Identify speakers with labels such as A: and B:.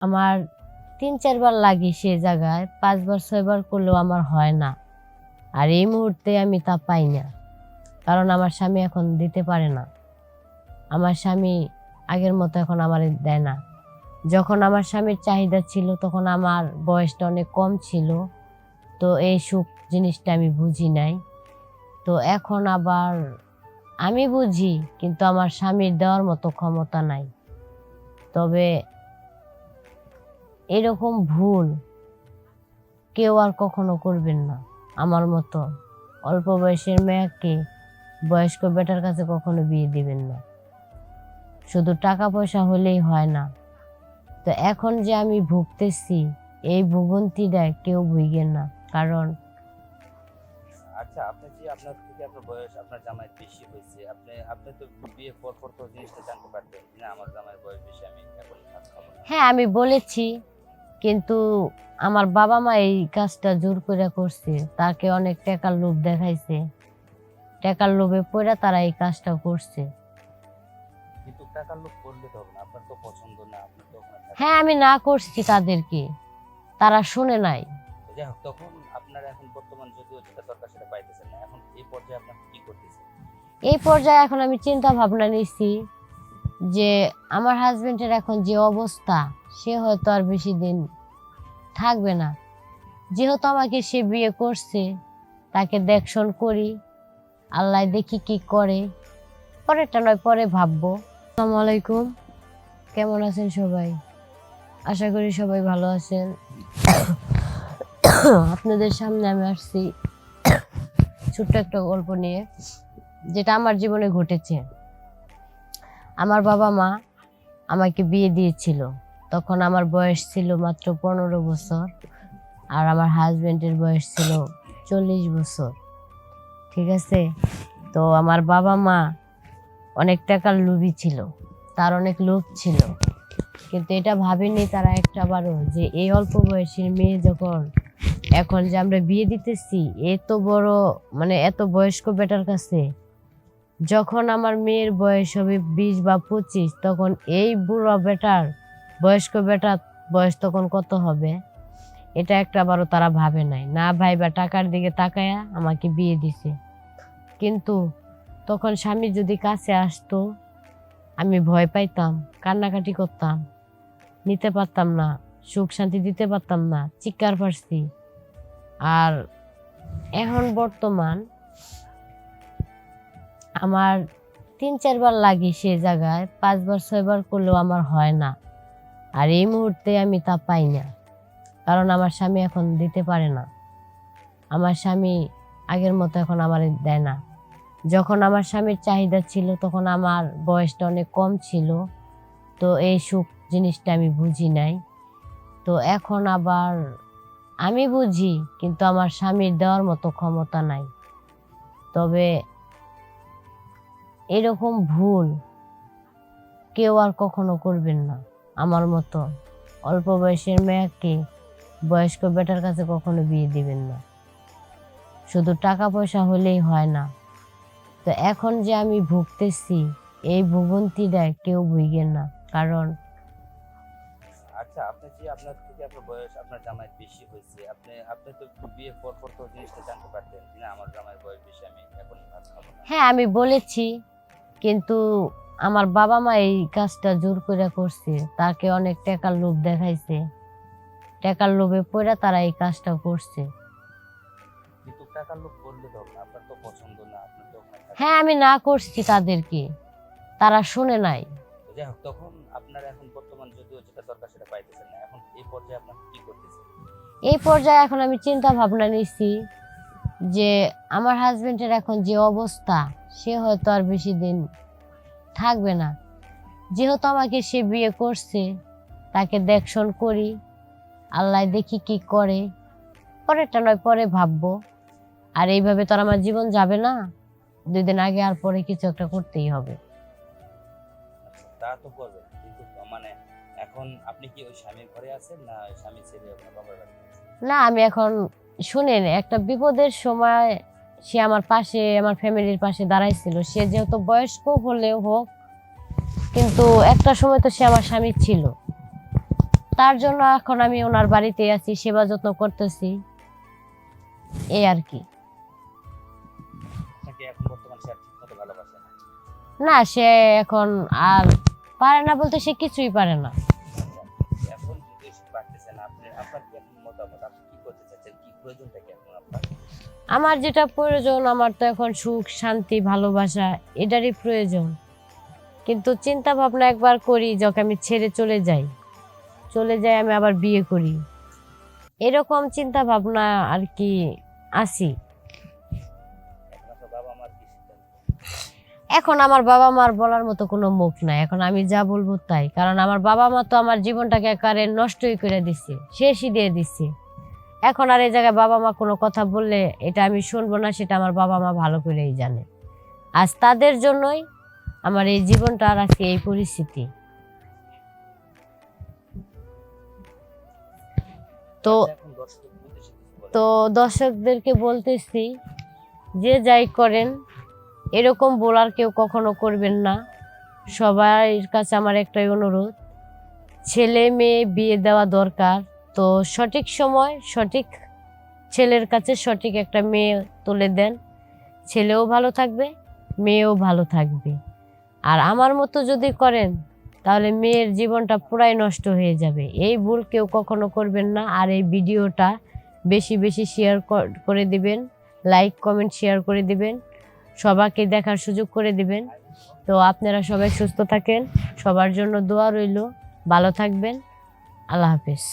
A: আমার তিন চারবার লাগে সে জায়গায় পাঁচবার ছয়বার করলেও আমার হয় না। আর এই মুহূর্তে আমি তা পাই না, কারণ আমার স্বামী এখন দিতে পারে না। আমার স্বামী আগের মতো এখন আমার দেয় না। যখন আমার স্বামীর চাহিদা ছিল, তখন আমার বয়সটা অনেক কম ছিল। তো এই সুখ জিনিসটা আমি বুঝি নাই। তো এখন আবার আমি বুঝি, কিন্তু আমার স্বামীর দেওয়ার মতো ক্ষমতা নাই। তবে এরকম ভুল কেউ আর কখনো করবেন না। আমার মতো অল্প বয়সের মেয়েকে বয়স্ক বেটার কাছে কখনো বিয়ে দিবেন না। শুধু টাকা পয়সা হলেই হয় না। তো এখন যে আমি ভুগতেছি এই ভুগন্তিটা কেউ ভুগেন না। কারণ
B: আচ্ছা আপনি যে আপনার থেকে আপনার বয়স আপনার বেশি হয়েছে আপনি আপনি তো বিয়ে পর পর তো জিনিসটা জানতে পারতেন যে আমার বয়স বেশি আমি এখন খাব না।
A: হ্যাঁ আমি বলেছি কিন্তু আমার বাবা মা এই কাজটা জোর করে করছে। তাকে অনেক টাকার লোভ দেখাইছে। টাকার লোভে পড়ে তারা এই কাজটা করছে।
B: কিন্তু টাকার লোক করলে তো হবে না আপনার তো পছন্দ না আপনার তো
A: হ্যাঁ আমি না করছি তাদেরকে। তারা শুনে নাই।
B: যাই হোক তখন আপনার এখন বর্তমান যদিও যেটা দরকার সেটা পাইতেছেন না এখন এই পর্যায়ে আপনার কি করতেছেন?
A: এই পর্যায়ে এখন আমি চিন্তা ভাবনা নিছি। যে আমার হাজবেন্ডের এখন যে অবস্থা, সে হয়তো আর বেশি দিন থাকবে না। যেহেতু আমাকে সে বিয়ে করছে, তাকে দেখশন করি, আল্লাহ দেখি কি করে। পরেরটা নয়, পরে ভাববো। আসসালামু আলাইকুম। কেমন আছেন সবাই? আশা করি সবাই ভালো আছেন। আপনাদের সামনে আমি আসছি ছোট্ট একটা গল্প নিয়ে, যেটা আমার জীবনে ঘটেছে। আমার বাবা মা আমাকে বিয়ে দিয়েছিল। তখন আমার বয়স ছিল মাত্র পনেরো বছর আর আমার হাজবেন্ডের বয়স ছিল চল্লিশ বছর। ঠিক আছে? তো আমার বাবা মা অনেক টাকার লোভী ছিল, তার অনেক লোভ ছিল। কিন্তু এটা ভাবেনি তারা একটা বারও যে এই অল্প বয়সের মেয়ে যখন এখন যে আমরা বিয়ে দিতেছি, এত বড় মানে এত বয়স্ক বেটার কাছে যখন আমার মেয়ের বয়স হবে বিশ বা পঁচিশ, তখন এই বুড়ো বেটার, বয়স্ক বেটার বয়স তখন কত হবে? এটা একটা বারও তারা ভাবে নাই। না ভাই বা টাকার দিকে তাকায়া আমাকে বিয়ে দিছে। কিন্তু তখন স্বামী যদি কাছে আসতো, আমি ভয় পাইতাম, কান্নাকাটি করতাম, নিতে পারতাম না, সুখ শান্তি দিতে পারতাম না, চিৎকার পারছি আর এখন বর্তমান আমার তিন, চারবার লাগি সে জায়গায়, পাঁচবার, ছয়বার করলেও আমার হয় না। আর এই মুহূর্তে আমি তা পাই না, কারণ আমার স্বামী এখন দিতে পারে না। আমার স্বামী আগের মতো এখন আমার দেয় না। যখন আমার স্বামীর চাহিদা ছিল, তখন আমার বয়সটা অনেক কম ছিল। তো এই সুখ জিনিসটা আমি বুঝি নাই। তো এখন আবার আমি বুঝি, কিন্তু আমার স্বামীর দেওয়ার মতো ক্ষমতা নাই। তবে এরকম ভুল কেউ আর কখনো করবেন না। আমার মতো অল্প বয়সের মেয়েকে বয়স্ক বেটার কাছে কখনো বিয়ে দিবেন না। শুধু টাকা পয়সা হলেই হয় না। তো এখন যে আমি ভুগতেছি এই ভুগন্তিটা কেউ ভুগেন না। কারণ
B: আচ্ছা আপনি যে আপনার থেকে আপনার বয়স আপনার জামাইয়ের বেশি হয়েছে আপনি আপনি তো বিয়ে পর পর তো জিনিসটা জানতে পারতেন। যে আমার জামাইয়ের বয়স বেশি আমি এখন
A: হ্যাঁ আমি বলেছি কিন্তু আমার বাবা মা এই কাজটা জোর করে করছে তাকে অনেক টাকার লোভ দেখাইছে। টাকার লোভে পড়ে তারা এই কাজটা করছে। হ্যাঁ আমি না করছি তাদেরকে তারা শুনে নাই।
B: তো যাই হোক তখন আপনার এখন বর্তমান যদিও যেটা দরকার সেটা পাইতেছেন না এখন এই পর্যায়ে আপনার কি করতেছেন?
A: এই পর্যায়ে এখন আমি চিন্তা ভাবনা নিছি যে আমার হাজবেন্ডের এখন যে অবস্থা সে হয়তো আর বেশি দিন থাকবে না। যেহেতু আমাকে সে বিয়ে করছে তাকে দেখশন করি আল্লাহ দেখি কি করে। পরেরটা নয় পরে ভাববো। আর এইভাবে তো আর আমার জীবন যাবে না। দুই দিন আগে আর পরে কিছু একটা করতেই হবে।
B: তা তো করবেন কিন্তু মানে এখন আপনি কি ওই স্বামীর ঘরে আছেন না স্বামী ছেড়ে আপনার বাবার বাড়ি
A: না আমি এখন শুনেন একটা বিপদের সময় সে আমার পাশে আমার ফ্যামিলির পাশে দাঁড়াইছিল। সে যেহেতু বয়স্ক হলেও হোক কিন্তু একটা সময় তো সে আমার স্বামী ছিল। তার জন্য এখন আমি ওনার বাড়িতে আছি সেবা যত্ন করতেছি। এই আর কি।
B: না
A: না সে এখন আর পারে না বলতে সে কিছুই পারে না।
B: প্রয়োজনটা কি এখন আপনার?
A: আমার যেটা প্রয়োজন আমার তো এখন সুখ শান্তি ভালোবাসা এটারই প্রয়োজন। কিন্তু চিন্তা ভাবনা একবার করি যখন আমি ছেড়ে চলে যাই চলে যাই আমি আবার বিয়ে করি। এরকম চিন্তা ভাবনা আর কি আসি
B: এখন
A: আমার বাবা মার বলার মতো কোনো মুখ নাই। এখন আমি যা বলব তাই। কারণ আমার বাবা মা তো আমার জীবনটাকে একেবারে নষ্টই করে দিচ্ছে শেষই দিয়ে দিচ্ছে এখন আর এই জায়গায় বাবা মা কোনো কথা বললে এটা আমি শুনব না, সেটা আমার বাবা মা ভালো করেই জানে। আজ তাদের জন্যই আমার এই জীবনটা আর আজকে এই পরিস্থিতি। তো। তো দর্শকদেরকে বলতেছি, যে যাই করেন, এরকম বলার কেউ কখনো করবেন না। সবার কাছে আমার একটাই অনুরোধ, ছেলে মেয়ে বিয়ে দেওয়া দরকার। তো সঠিক সময় সঠিক ছেলের কাছে সঠিক একটা মেয়ে তুলে দেন। ছেলেও ভালো থাকবে, মেয়েও ভালো থাকবে। আর আমার মতো যদি করেন, তাহলে মেয়ের জীবনটা পুরাই নষ্ট হয়ে যাবে। এই ভুল কেউ কখনো করবেন না। আর এই ভিডিওটা বেশি বেশি শেয়ার করে দিবেন, লাইক, কমেন্ট, শেয়ার করে দিবেন, সবাইকে দেখার সুযোগ করে দিবেন। তো আপনারা সবাই সুস্থ থাকেন, সবার জন্য দোয়া রইল। ভালো থাকবেন। আল্লাহ হাফিজ।